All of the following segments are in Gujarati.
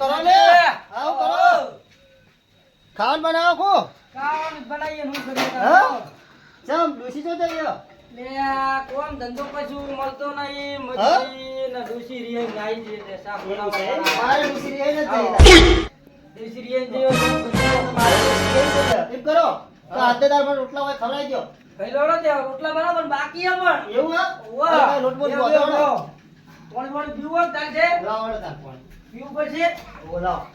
કરો ને આવું કરો. ખાવાનું બનાવો કો. ખાવાનું બનાવીએ હું કરી હા? ચમ ડૂસી જો જઈએ લે કોણ ધંધો કશું મળતો નહીં. મજૂરી ને ડૂસી રીએ નાઈ જે તે શાક મારે ડૂસી રીએ આવો. જઈએ. ડૂસી રીએ નથી એમ કરો. તો હાથેદાર પર રોટલા હોય ખવડાવી દ્યો. ભાઈ લોડો દે રોટલા બનાવો પણ બાકી હે પણ. એવું હા? લોટ બોટ એવું, કોણ કોણ પીવો તાર છે? લાવો તાલ પાણી. પીવું પડશે? ઓ લાવો.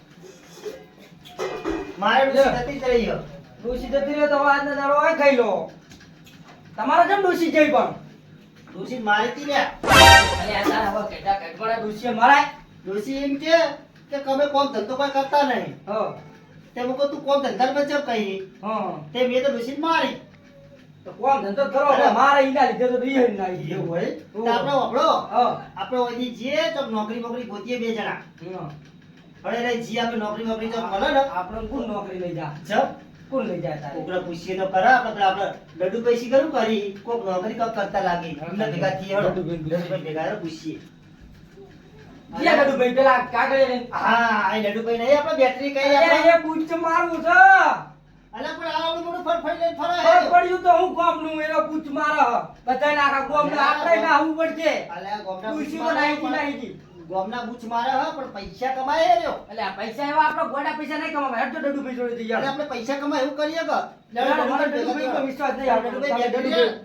મારે ડોસી નથી જ રહી. ડોશી જતી રહ્યો તો આજનો દાડો હોય ખાઈ લો. તમારે કેમ ડોશી જઈ પણ? ડોસી મારી તી લ્યા. અરે આ તારા હવે કટપડા ડોશીએ મરાય ડોસી એમ કે કે તમે કોમ ધંધો કોઈ કરતા નહીં. હ. તે મુકો તું કોમ ધંધા પર ચમ કહી. હા. તે મેં તો ડોસી મારી. કોમ ધંધો કરો? મારે ઈના લીધે તો રીએ ના એવું હોય? તો હોય આપણે વાપરો. હા. આપણે તો નોકરી બોકરી ગોતીએ બે જણા. હા. રે જી આપણે નોકરી બોકરી જો મળે ને. આપણે કોણ નોકરી લઈ જા જબ કોણ લઈ જાય તારે? કોકને પૂછીએ તો ખરા આપણે આપણે ડડુ પૈસી કરું કરી કોક નોકરી કોક કરતા લાગી. અમને ભેગા પૂછીએ. ડડુભાઈ ભેગા પૂછીએ. ક્યાં ગડું ભાઈ પેલા કાગળ હા આ નહીં આપણે બેટરી કઈ પૂછ આપણે? મારવું છે. અલા પણ મોટું લઈને તો હું એનો મારે. બધાય નાખા આપણે ના પડશે. અલા મારે હે પણ પૈસા કમાય રહ્યો. એટલે પૈસા એવા આપણે ગોડા પૈસા નહીં કમાવા હેડ તો ડડુ ભાઈ જોડે જઈએ અરે આપણે પૈસા કમાય એવું કરીએ કે? ના, ના, પર વિશ્વાસ નહીં આવતો. ડડુભાઈ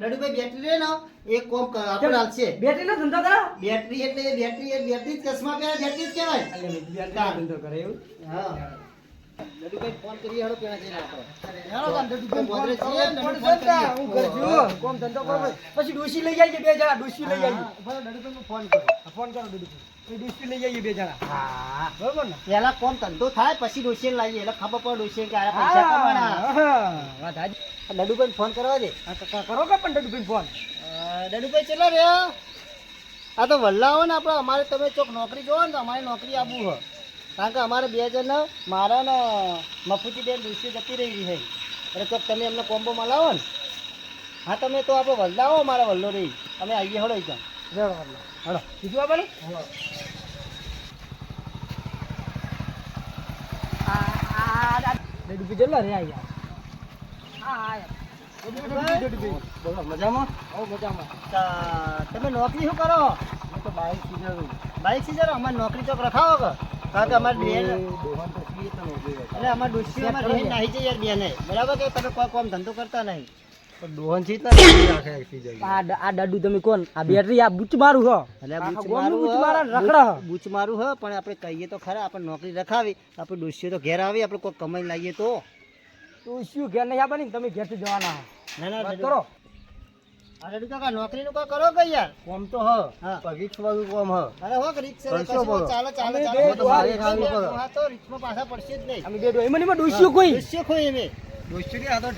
બેટરી બેટરી ને એક કોમ આપણે હાલશે. બેટરીનો ધંધો કરો. બેટરી એટલે બેટરી બેટરી જ ચશ્મા પહેરે બેટરી જ કહેવાય. મેં ધંધો કરે એવું? હા. ડડુભાઈ ફોન કરીએ હેડો પેલા જઈને આપણે. હેડો તાન ડડુભાઈ ફોન બોલે ફોન કરતા, હું કરજો. કોમ ધંધો કરો પછી ડોશી લઈ જાય બે જણા ડોશી લઈ જાય ભલે ડડુભાઈને ફોન કરો. ફોન કરો ડોશી. એ લઈ જઈએ બે જણા. હા. બરોબર ને? પેલા કોમ ધંધો થાય પછી ડોશિયન લાવીએ. એટલે ખબર પડે કે આ પૈસા કમાણા. વાત ફોન કરવા દે. કરો કે પણ દડુભાઈ ફોન? દડુભાઈ ચેલા રહ્યા? આ તો વલ્લા હોય ને આપણે. અમારે તમે ચોક નોકરી જોવો ને તો અમારે નોકરી આપવું હોય. કારણ કે અમારે બે જણ મારા ને મફુતી દુષ્ય જતી રહી છે એટલે તો તમે અમને કોમ્બો મલાવો ને. હા તમે તો આપણે વલ્લા હો મારા વલ્લો રહી. અમે આવીએ હળો ત્યાં જય હળો. હાલો બીજું આપણે જલ્લા રે આયા હા હા. મજામાં? બહુ મજામાં. તમે નોકરી શું કરો? તો બાઈક સીઝર. Bike seizure? અમારે નોકરી ચોક રખાવો કે? કારણ કે અમારે બેન એટલે અમારે ડોસી અમારે નાહી જઈએ યાર બેને. બરાબર કે તમે કોઈ કોમ ધંધો કરતા નહીં. આ ડ- આ ડડુ તમે કોણ? આ બેટરી આ બૂચ મારું હો. એટલે બૂચ મારું બૂચ હ, મારા બૂચ- રખડા હ. બૂચ મારું હો પણ આપણે કહીએ તો ખરા આપણે નોકરી રખાવી આપણે ડોસીઓ તો ઘેર આવી આપણે કોઈ કમાઈ લાવીએ તો. ડોસીઓ શું ઘેર નહીં આપે ને તમે ઘેરથી જવાના ના ના કરો. અરે કાકા નોકરીનું કોઈ કરો કે યાર? કોમ તો હ રિક્સ વાળું કોમ હ. અરે હો કે રિક્ષા. ચાલે ચાલે ચાલે. પાછા પડશે જ નહીં. અમે એમાં ડોસ્યું કોઈ? એમે? આ તો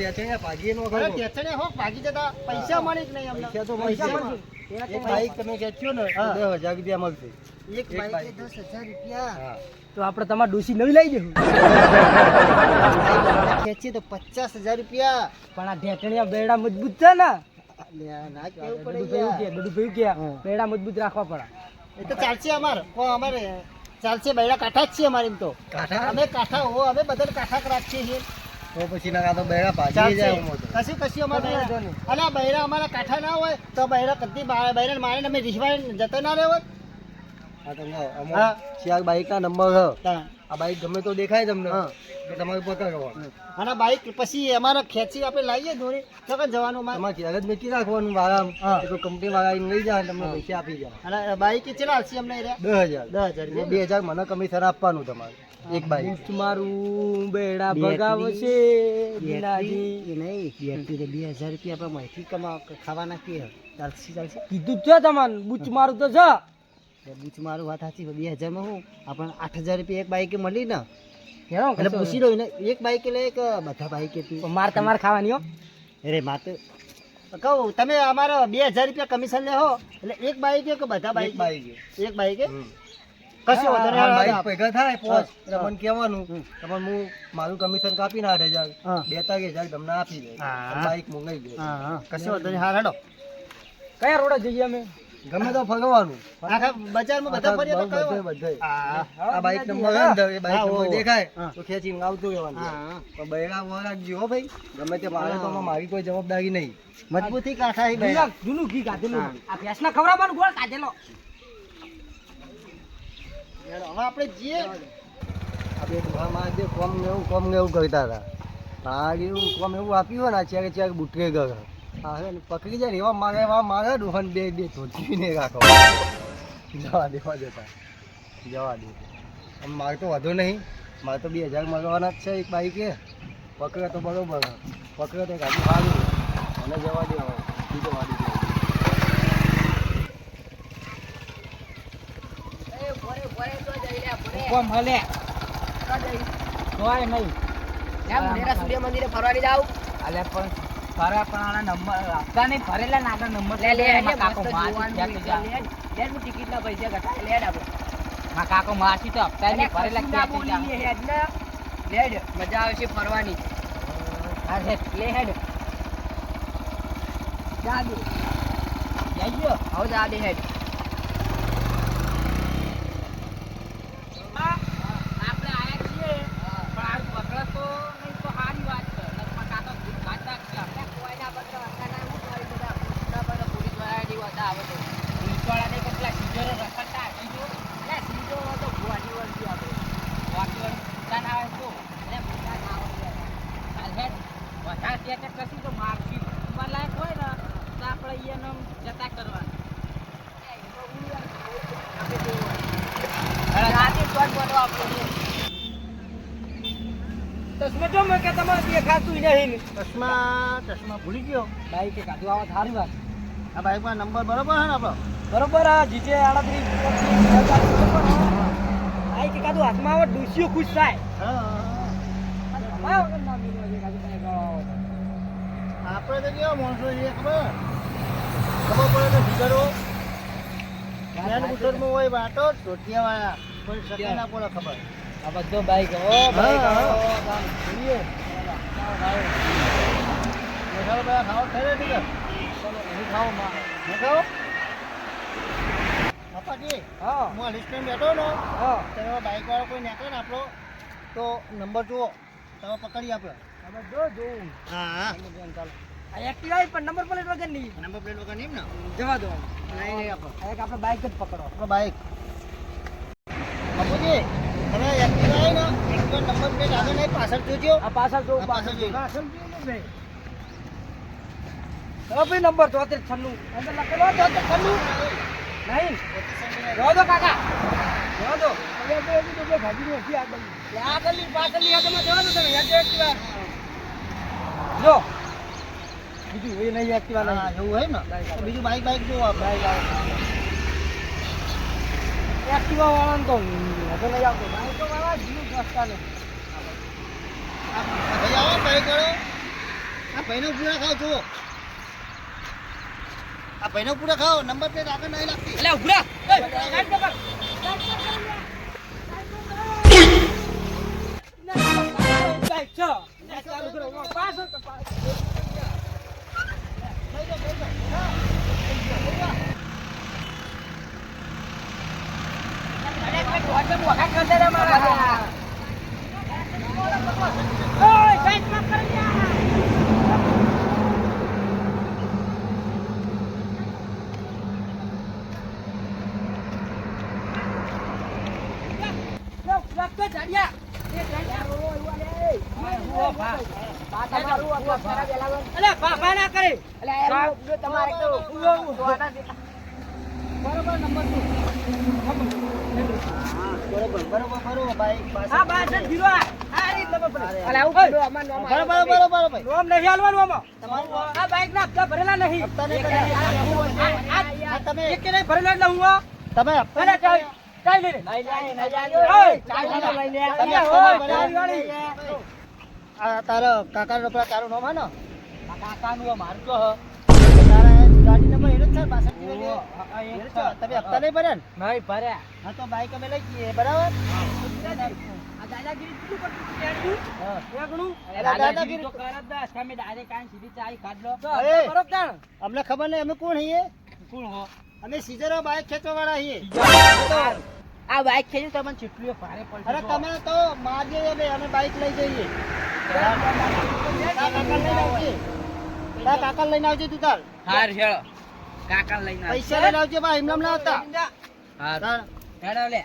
નો. હો જતા. પૈસા મળી જ નહીં અમને. પૈસા તો મળશે. મળશે. એક બાઈક તમે ખેંચ્યો ને રૂપિયા મળશે. એક બાઈક. દસ હજાર રૂપિયા. તો આપણે તમારે ડોસી નવી લઈ જવું ખેંચીએ તો પચાસ હજાર રૂપિયા. પણ આ ઢેટણિયા બેડા મજબૂત છે ને. ના. બેડા મજબૂત રાખવા પડે. એ તો ચાલશે અમારે. કો અમારે ચાલશે બૈરા કાંઠા જ છે અમારે એમ તો. કાંઠા? અમે કાંઠા હો અમે બધા કાંઠા રાખીએ છીએ. તો પછી ના તો બૈરા પાછી જાય કશું કશું અમારે બૈરા અલા બૈરા અમારા કાંઠા ના હોય તો બૈરા કદી બૈરા મારે અમે રીસવાઈ જતો ના રહેવો. હા તો હા. આમાં બાઈક બાઈકના નંબર હ. આ બાઈક ગમે તો દેખાય તમને. તો તમારે પકડવાનું અને બાઈક પછી અમારા ખેંચી આપણે લાવીએ દોરી તો કે જવાનું મારે? તમારે ઘેર જ મૂકી રાખવાનું વારામ. તો કંપની વાળા લઈ જાય તમને પૈસા આપી જાય. અને બાઈક કેટલા હશે અમને? દસ હજાર. દસ હજાર બે હજાર મને કમિશન આપવાનું તમારે. એક બાઈક. મારું બેડા. ભગાવશે બેટરી નહીં બે હજાર રૂપિયા આપણે માહિતી કમા ખાવાના કે. ચાલશે ચાલશે. કીધું જ છે તમને બુચ મારું તો છે. એ બૂચ મારું વાત સાચી બે હજારમાં હું આપણને આઠ હજાર રૂપિયા એક બાઈકે મળી ને. એટલે પૂછી લો ને એક બાઈકે લે એક બધા બાઈકે હતી. માર તમારે ખાવાની હો. અરે મારે તો કહું તમે અમારા બે હજાર રૂપિયા કમિશન લેહો એટલે એક બાઈકે કે બધા બાઈક? બાઈકે બાઈક. એક બાઈકે? કશું. ભેગા થાય પોચ. હા. કહેવાનું હમ. હું મારું કમિશન કાપીને આઠ હજાર બે ત્રણ હજાર તમને આપી દે. બાઈક મંગાઈ દે. હા હા. કશું વાંધો નહીં હા હેડો કયા રોડે જઈએ અમે? ગમે તો ફગવાનું આખા બજારમાં બધા ફરીએ તો કયો? બધે આ બાઈક નંબર એ બાઈક નંબર દેખાય. તો ખેંચીને આવતું રહેવાનું પણ બૈરા વર રાખજો હો ભાઈ. ગમે તે મારે તો મારી કોઈ જવાબદારી નહીં. મજબૂતી કાઠા હી જૂના- જૂનું ઘી કાઢેલું. આ ભેંસના ખવડાવવાનું ગોળ કાઢેલો. હવે આપણે જે કોમ ને એવું કોમ ને એવું કરતા હતા. આ એવું કોમ એવું આપ્યું હોય ને ચારે ચાર બુટકે ગયો હા પકડી જાય એવા મારે એવા મારે દુહાન બે બે ધોતીને રાખો. જવા દેવા જતા જવા દે. આમ મારે તો વધુ નહીં. મારે તો બે હજાર મળવાના જ છે એક બાઈકે. પકડે તો બરોબર. પકડે તો ગાડી સારું અને જવા દેવા બીજો વાડી કોમ હલે? જોવાય નહીં. અલે પણ ફરે પણ આના નંબર આપતા નહીં ફરેલા ના આગળ નંબરમાં કાકો મારથી ક્યાંક જા. માં કાકો મારથી તો હપ્તા નહીં ફરેલા જા. મજા આવશે ફરવાની હા, હેડ. લે હેડ જાજો. જાજો. આવો જા દે હેડ આપણે આયા છીએ પણ આ પકડે તો નહીં તો સારી વાત છે નકર કાકો ભૂત કાઢતા જ છે આપણે. કોઈના બદલે અકાના હું કરી બધા પૂછના બધા પોલીસવાળા ની વાત આવે તો પોલીસવાળાને કેટલા સીઝરો રખડતા હશે જો. એટલે સીધો તો ભુવાની વળગી આપણે વાકીવાળું દુકાન આવે તો. એટલે મોટા ના હોય હાલ હેડ. વધારે ત્યાં ત્યાં કશું તો મારશી. ઉંમર લાયક હોય ને તો આપણે ઈયોને આમ જતા કરવાના. ચશ્મા જો મેં કે તમારે દેખાતું નહીં. ચશ્મા ચશ્મા ભૂલી ગયો. બાઈક કે કાઢવા આવે સારી વાત. આ બાઈકમાં નંબર બરોબર છે ને આપણો? બરોબર આ જીજે આડત્રીસ બાઈક એકાદું હાથમાં આવે ડૂસીઓ ખુશ થાય. હા. આપણે તો કેવા માણસો છીએ ખબર? ખબર પડે તો ફિગરો હોય વાટો ટોટિયા વાળા કોઈ ના પડે ખબર. આ બધો બાઈક ઓ બાઈક, બાઈક હા. જોઈએ મસાલો બધા ખાવા ખાઈ રહે ઠીક ખાઓ માં ન ખાઓ અપાજી હા. હું આ લિસ્ટમાં બેઠો ને હા. તમે બાઈક વાળો કોઈ નીકળે ને આપણો તો નંબર જુઓ. તમે પકડી આપણે જો જોઉં. હા હા. આ એક્ટિવા પણ નંબર પ્લેટ વગર નહીં નંબર પ્લેટ વગર નહીં ને? જવા દો. નહીં નહીં આપણો એક આપણે બાઈક જ પકડો. આપણો બાઈક બાપુજી તમે એક્ટિવા આવી ને એક્ટિવા નંબર પ્લેટ આગળ નહીં પાછળ જોજો. આ પાછળ આ પાછળ જો પાછળ ભાઈ ચલો નંબર ચોતેર છન્નું. અંદર લખેલો ચોતેર છન્નું. નહીં. જવા દો કાકા. જવા દો. ભાજીની હતી આગળ. આગળની પાછળની આગળમાં જવા દો તમે. યાદ એક્ટિવા જો. બીજું એ નહીં એક્ટિવા ના એવું હોય ને બીજું બાઈક બાઈક જુઓ આવે એક્ટિવા વાળાને તો હતો નહીં આવતો બાઈકો વાળા જીવ રસ્તા નહીં આ ભાઈ આવો ભાઈ કરો આ ભાઈનો પૂરા ખાવ જુઓ આ ભાઈનો પૂરા ખાઓ નંબર પ્લેટ આગળ નહીં લાગતી એટલે ઉભરા બરોબર નંબર બરોબર બરોબર બરોબર બાઈક બરોબર બરોબર બરોબર ભાઈ તમારું ભરેલા નહીં હપ્તા નહીં કર્યા. આ તમે. તારો કાકા નો તારું નામ હે ને? કાકાનું મારું તો તારા તમે હપ્તા નહીં ભર્યા ને? નહીં ભર્યા. હા તો બાઈક અમે લઈ જઈએ બરાબર? અમને ખબર નહીં અમે કોણ છીએ? કોણ હો? અમે સીઝરો બાઈક ખેંચવા વાળા છીએ આ બાઈક ખેંચ્યું તમને ચીટલીઓ ભારે પડશે અરે તમે તો મારીએ અમે અમે બાઇક લઈ જઈએ. તારા કાકા લઈને આવજે. કાકા લઈને આવજે તું તાર. હાર હેળો. કાકા લઈને પૈસા લઈને આવજે બા એમનામ ના આવતા. હાર તાર લે.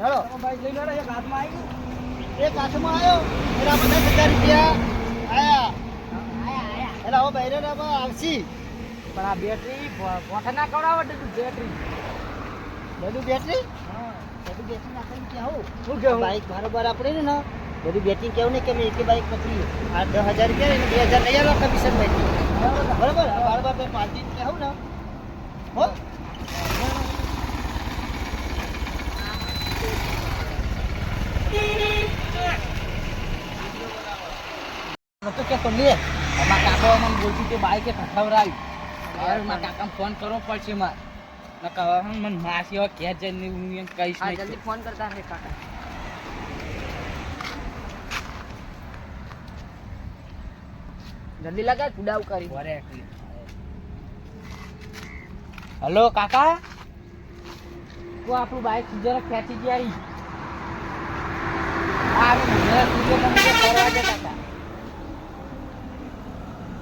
હેલો બાઈક લઈને આવ્યા, એક હાથમાં આવી એક હાથમાં આવ્યો. એના પચાસ હજાર રૂપિયા. આયા. એટલે હવે બહેરે આવશી. પણ આ બેટરી પોઠા ના કવડાવો તું બેટરી બધું બેટરી બધું બેટરી નાખીને કેવું શું કેવું? બાઈક બરાબર આપણે ને બધું બેટિંગ કેવું ને કે મેં એકે બાઈક પછી આ દસ હજાર રૂપિયા બે હજાર લઈ આવો કમિશનમાંથી. બરાબર બે દિવસ કેવું ને હો તો કે તો લે અમારા કાકા મને બોલતી કે બાઈકે ખખવરાવી હવે મારા કાકાને ફોન કરવો પડશે મારે નકર મને માસી હવે ઘેર જઈને હું જલ્દી ફોન કરતા કાકા. જલ્દી લગાડ કુડાવ કરી હલો કાકા? કો આપણું બાઈક જરા ખેંચી ગયા આ જરા સુજો તમે જે ફરવા જતા હતા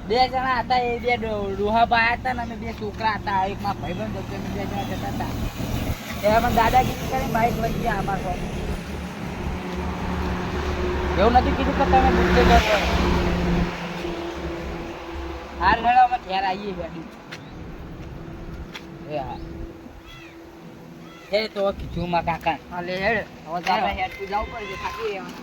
બે જણા હતા એ બે ડોહાભાઈ હતા ને અમે બે છોકરા હતા એક માં ભાઈબંધ હતો અમે બે જણા જતા હતા. એમાં દાદાગીરી કરી બાઈક લઈ ગયા અમારા એવું નથી કીધું કે તમે ગુસ્સે કરો હાલ હેડો અમે ઘેર આવીએ એ હા. તો કીધું માં કાકા. હા લે હેડ હવે આપણે હેડ જવું પડશે થાકી